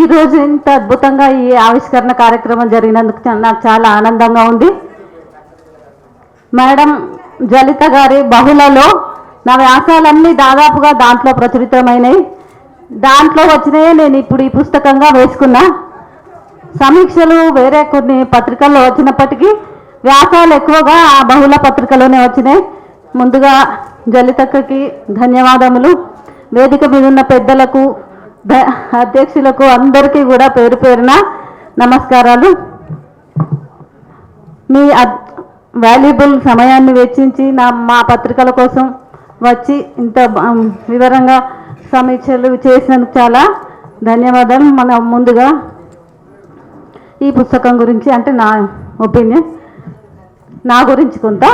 ఈరోజు ఇంత అద్భుతంగా ఈ ఆవిష్కరణ కార్యక్రమం జరిగినందుకు నాకు చాలా ఆనందంగా ఉంది. మేడం జలిత గారి బహుళలో నా వ్యాసాలన్నీ దాదాపుగా దాంట్లో ప్రచురితమైనవి దాంట్లో వచ్చినాయే నేను ఇప్పుడు ఈ పుస్తకంగా వేసుకున్నా. సమీక్షలు వేరే కొన్ని పత్రికల్లో వచ్చినప్పటికీ వ్యాసాలు ఎక్కువగా ఆ బహుళ పత్రికలోనే వచ్చినాయి. ముందుగా జలితక్కకి ధన్యవాదములు. వేదిక మీద ఉన్న పెద్దలకు అధ్యక్షులకు అందరికీ కూడా పేరు పేరున నమస్కారాలు. మీ వాల్యుబుల్ సమయాన్ని వెచ్చించి నా మా పత్రికల కోసం వచ్చి ఇంత వివరంగా సమీక్షలు చేసినందుకు చాలా ధన్యవాదాలు. మన ముందుగా ఈ పుస్తకం గురించి అంటే నా ఒపీనియన్. నా గురించి కొంత.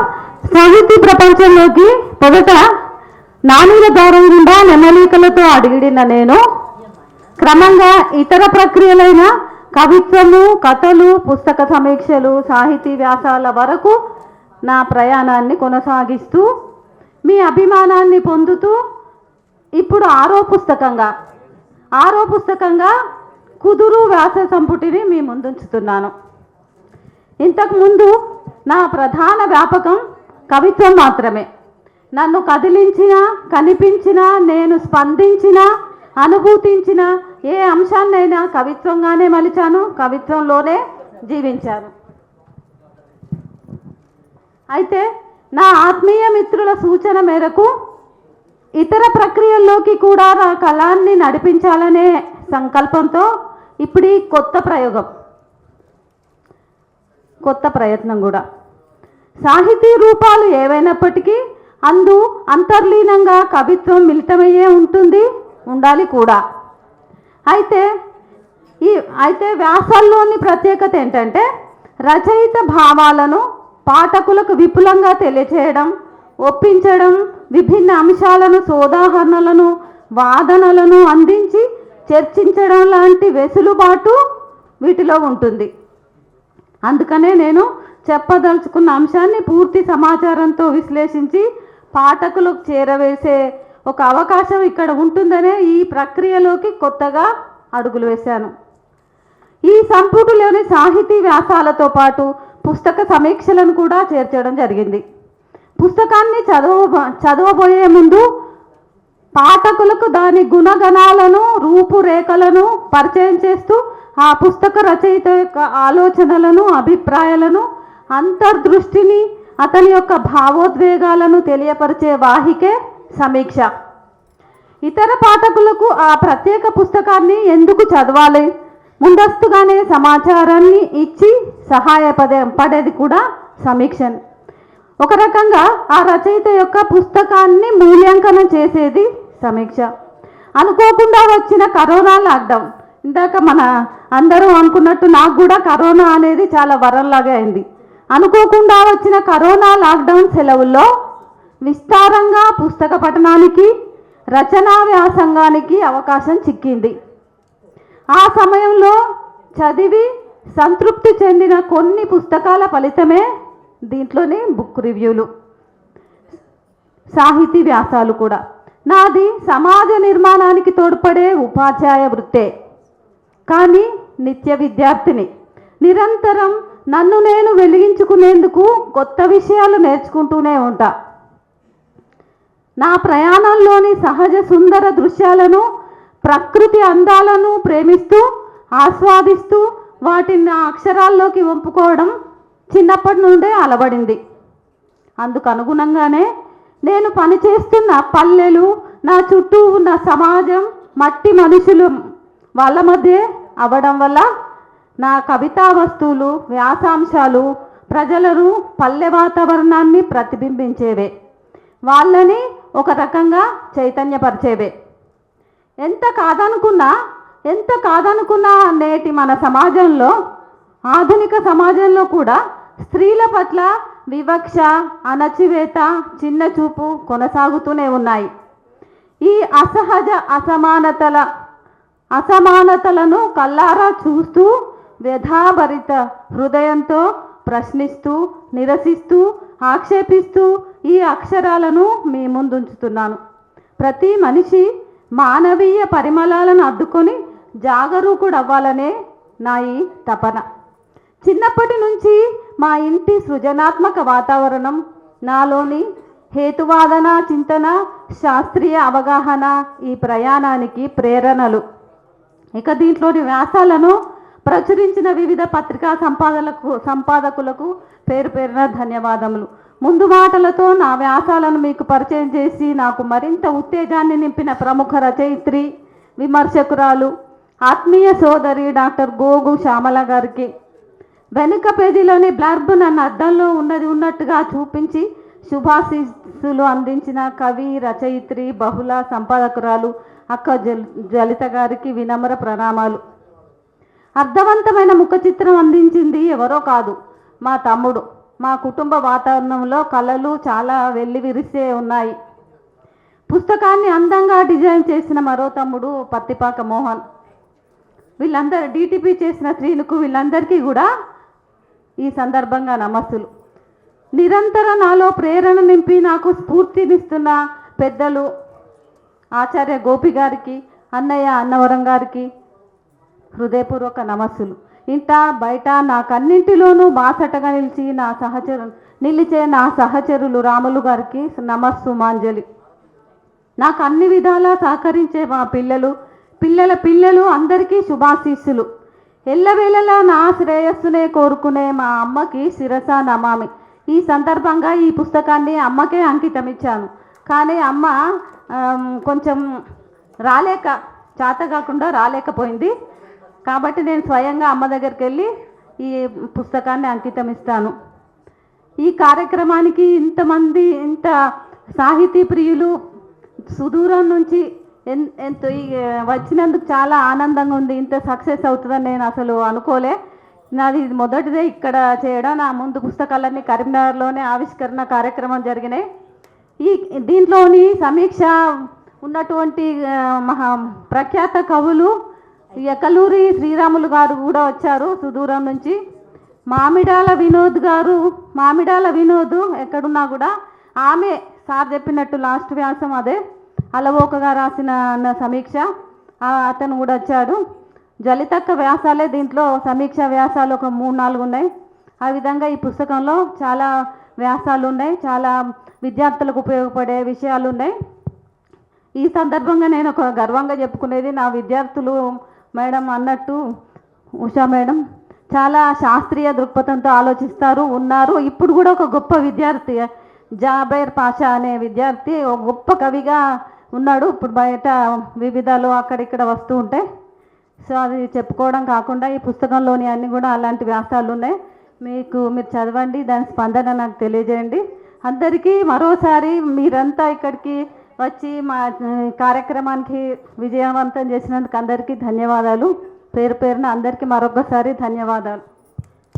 సాహితీ ప్రపంచంలోకి మొదట నాణ్యుల దారం గుండా నెమలికలతో అడిగిడిన నేను క్రమంగా ఇతర ప్రక్రియలైన కవిత్వము కథలు పుస్తక సమీక్షలు సాహితీ వ్యాసాల వరకు నా ప్రయాణాన్ని కొనసాగిస్తూ మీ అభిమానాన్ని పొందుతూ ఇప్పుడు ఆరో పుస్తకంగా ఆరో పుస్తకంగా కుదురు వ్యాస సంపుటిని మీ ముందుంచుతున్నాను. ఇంతకుముందు నా ప్రధాన వ్యాపకం కవిత్వం మాత్రమే. నన్ను కదిలించిన కనిపించిన నేను స్పందించిన అనుభూతించిన ఏ అంశాన్నైనా కవిత్వంగానే మలిచాను కవిత్వంలోనే జీవించాను. అయితే నా ఆత్మీయ మిత్రుల సూచన మేరకు ఇతర ప్రక్రియల్లోకి కూడా నా కళాన్ని నడిపించాలనే సంకల్పంతో ఇప్పుడు ఈ కొత్త ప్రయోగం. కొత్త ప్రయత్నం కూడా. సాహితీ రూపాలు ఏవైనప్పటికీ అందు అంతర్లీనంగా కవిత్వం మిళితమయ్యే ఉంటుంది ఉండాలి కూడా. అయితే ఈ అయితే వ్యాసాల్లోని ప్రత్యేకత ఏంటంటే రచయిత భావాలను పాఠకులకు విపులంగా తెలియచేయడం ఒప్పించడం విభిన్న అంశాలను సోదాహరణలను వాదనలను అందించి చర్చించడం లాంటి వెసులుబాటు వీటిలో ఉంటుంది. అందుకనే నేను చెప్పదలుచుకున్న అంశాన్ని పూర్తి సమాచారంతో విశ్లేషించి పాఠకులకు చేరవేసే ఒక అవకాశం ఇక్కడ ఉంటుందనే ఈ ప్రక్రియలోకి కొత్తగా అడుగులు వేశాను. ఈ సంపుటిలోని సాహితీ వ్యాసాలతో పాటు పుస్తక సమీక్షలను కూడా చేర్చడం జరిగింది. పుస్తకాన్ని చదవ చదవబోయే ముందు పాఠకులకు దాని గుణగణాలను రూపురేఖలను పరిచయం చేస్తూ ఆ పుస్తక రచయిత యొక్క ఆలోచనలను అభిప్రాయాలను అంతర్దృష్టిని అతని యొక్క భావోద్వేగాలను తెలియపరిచే వాహికే సమీక్ష. ఇతర పాఠకులకు ఆ ప్రత్యేక పుస్తకాన్ని ఎందుకు చదవాలి? ముందస్తుగానే సమాచారాన్ని ఇచ్చి సహాయపడే పడేది కూడా సమీక్ష ఒక రకంగా ఆ రచయిత యొక్క పుస్తకాన్ని మూల్యాంకనం చేసేది సమీక్ష. అనుకోకుండా వచ్చిన కరోనా లాక్డౌన్. ఇందాక మన అందరూ అనుకున్నట్టు నాకు కూడా కరోనా అనేది చాలా వరంలాగా అయింది. అనుకోకుండా వచ్చిన కరోనా లాక్డౌన్ సెలవుల్లో విస్తారంగా పుస్తక పఠనానికి రచనా వ్యాసంగానికి అవకాశం చిక్కింది. ఆ సమయంలో చదివి సంతృప్తి చెందిన కొన్ని పుస్తకాల ఫలితమే దీంట్లోని బుక్ రివ్యూలు. సాహితీ వ్యాసాలు కూడా. నాది సమాజ నిర్మాణానికి తోడ్పడే ఉపాధ్యాయ వృత్తే. కానీ నిత్య విద్యార్థిని. నిరంతరం నన్ను నేను వెలిగించుకునేందుకు కొత్త విషయాలు నేర్చుకుంటూనే ఉంటా. నా ప్రయాణంలోని సహజ సుందర దృశ్యాలను ప్రకృతి అందాలను ప్రేమిస్తూ ఆస్వాదిస్తూ వాటిని నా అక్షరాల్లోకి వంపుకోవడం చిన్నప్పటి నుండే అలవడింది. అందుకు అనుగుణంగానే నేను పనిచేస్తున్న పల్లెలు నా చుట్టూ ఉన్న సమాజం మట్టి మనుషులు వాళ్ళ మధ్య అవ్వడం వల్ల నా కవితా వస్తువులు వ్యాసాంశాలు ప్రజలను పల్లె వాతావరణాన్ని ప్రతిబింబించేవే. వాళ్ళని ఒక రకంగా చైతన్యపరిచేవే. ఎంత కాదనుకున్నా ఎంత కాదనుకున్నా నేటి మన సమాజంలో ఆధునిక సమాజంలో కూడా స్త్రీల పట్ల వివక్ష అణచివేత చిన్న చూపు కొనసాగుతూనే ఉన్నాయి. ఈ అసహజ అసమానతల అసమానతలను కల్లారా చూస్తూ వ్యధాభరిత హృదయంతో ప్రశ్నిస్తూ నిరసిస్తూ ఆక్షేపిస్తూ ఈ అక్షరాలను మీ ముందుంచుతున్నాను. ప్రతి మనిషి మానవీయ పరిమళాలను అడ్డుకొని జాగరూకుడు అవ్వాలనే నా ఈ తపన. చిన్నప్పటి నుంచి మా ఇంటి సృజనాత్మక వాతావరణం నాలోని హేతువాదన చింతన శాస్త్రీయ అవగాహన ఈ ప్రయాణానికి ప్రేరణలు. ఇక దీంట్లోని వ్యాసాలను ప్రచురించిన వివిధ పత్రికా సంపాదలకు సంపాదకులకు పేరు పేరున ధన్యవాదములు. ముందు మాటలతో నా వ్యాసాలను మీకు పరిచయం చేసి నాకు మరింత ఉత్తేజాన్ని నింపిన ప్రముఖ రచయిత్రి విమర్శకురాలు ఆత్మీయ సోదరి డాక్టర్ గోగు శ్యామల గారికి. వెనుక పేజీలోని బ్లర్బ్ నన్ను అద్దంలో ఉన్నది ఉన్నట్టుగా చూపించి శుభాశీస్సులు అందించిన కవి రచయిత్రి బహుళ సంపాదకురాలు అక్క జల్ జలిత గారికి వినమ్ర ప్రణామాలు. అర్థవంతమైన ముఖ చిత్రం అందించింది ఎవరో కాదు మా తమ్ముడు. మా కుటుంబ వాతావరణంలో కళలు చాలా వెల్లివిరిసే ఉన్నాయి. పుస్తకాన్ని అందంగా డిజైన్ చేసిన మరో తమ్ముడు పత్తిపాక మోహన్. వీళ్ళందరూ డీటీపీ చేసిన స్త్రీలకు వీళ్ళందరికీ కూడా ఈ సందర్భంగా నమస్సులు. నిరంతరం నాలో ప్రేరణ నింపి నాకు స్ఫూర్తినిస్తున్న పెద్దలు ఆచార్య గోపి గారికి అన్నయ్య అన్నవరం గారికి హృదయపూర్వక నమస్సులు. ఇంట బయట నాకన్నింటిలోనూ బాసటగా నిలిచి నా సహచరు నిలిచే నా సహచరులు రాములు గారికి నమస్సుమాంజలి. నాకు అన్ని విధాలా సహకరించే మా పిల్లలు పిల్లల పిల్లలు అందరికీ శుభాశీస్సులు. ఎల్లవేళలా నా శ్రేయస్సునే కోరుకునే మా అమ్మకి శిరస నమామి. ఈ సందర్భంగా ఈ పుస్తకాన్ని అమ్మకే అంకితం ఇచ్చాను కానీ అమ్మ కొంచెం రాలేక చేత కాకుండా రాలేకపోయింది. కాబట్టి నేను స్వయంగా అమ్మ దగ్గరికి వెళ్ళి ఈ పుస్తకాన్ని అంకితం ఇస్తాను. ఈ కార్యక్రమానికి ఇంతమంది ఇంత సాహితీ ప్రియులు సుదూరం నుంచి ఎంత వచ్చినందుకు చాలా ఆనందంగా ఉంది. ఇంత సక్సెస్ అవుతుందని నేను అసలు అనుకోలే. నాది ఇది మొదటిదే ఇక్కడ చేయడం. నా ముందు పుస్తకాలన్నీ కరీంనగర్లోనే ఆవిష్కరణ కార్యక్రమం జరిగినాయి. ఈ దీంట్లోని సమీక్ష ఉన్నటువంటి మహా ప్రఖ్యాత కవులు ఎకలూరి శ్రీరాములు గారు కూడా వచ్చారు సుదూరం నుంచి. మామిడాల వినోద్ గారు మామిడాల వినోద్ ఎక్కడున్నా కూడా ఆమె సార్ చెప్పినట్టు లాస్ట్ వ్యాసం అదే. అలవోకగా రాసిన సమీక్ష ఆ, అతను కూడా వచ్చాడు. జలితక్క వ్యాసాలే దీంట్లో సమీక్ష వ్యాసాలు ఒక మూడు నాలుగు ఉన్నాయి. ఆ విధంగా ఈ పుస్తకంలో చాలా వ్యాసాలు ఉన్నాయి. చాలా విద్యార్థులకు ఉపయోగపడే విషయాలు ఉన్నాయి. ఈ సందర్భంగా నేను ఒక గర్వంగా చెప్పుకునేది నా విద్యార్థులు మేడం అన్నట్టు ఉషా మేడం చాలా శాస్త్రీయ దృక్పథంతో ఆలోచిస్తారు ఉన్నారు. ఇప్పుడు కూడా ఒక గొప్ప విద్యార్థి జాబైర్ పాషా అనే విద్యార్థి ఒక గొప్ప కవిగా ఉన్నాడు. ఇప్పుడు బయట వివిధాలు అక్కడిక్కడ వస్తూ ఉంటాయి సో అది చెప్పుకోవడం కాకుండా ఈ పుస్తకంలోని అన్ని కూడా అలాంటి వ్యాసాలు ఉన్నాయి. మీకు మీరు చదవండి దాని స్పందన నాకు తెలియజేయండి. అందరికీ మరోసారి మీరంతా ఇక్కడికి వచ్చి మా కార్యక్రమానికి విజయవంతం చేసినందుకు అందరికీ ధన్యవాదాలు. పేరు పేరున అందరికీ మరొకసారి ధన్యవాదాలు.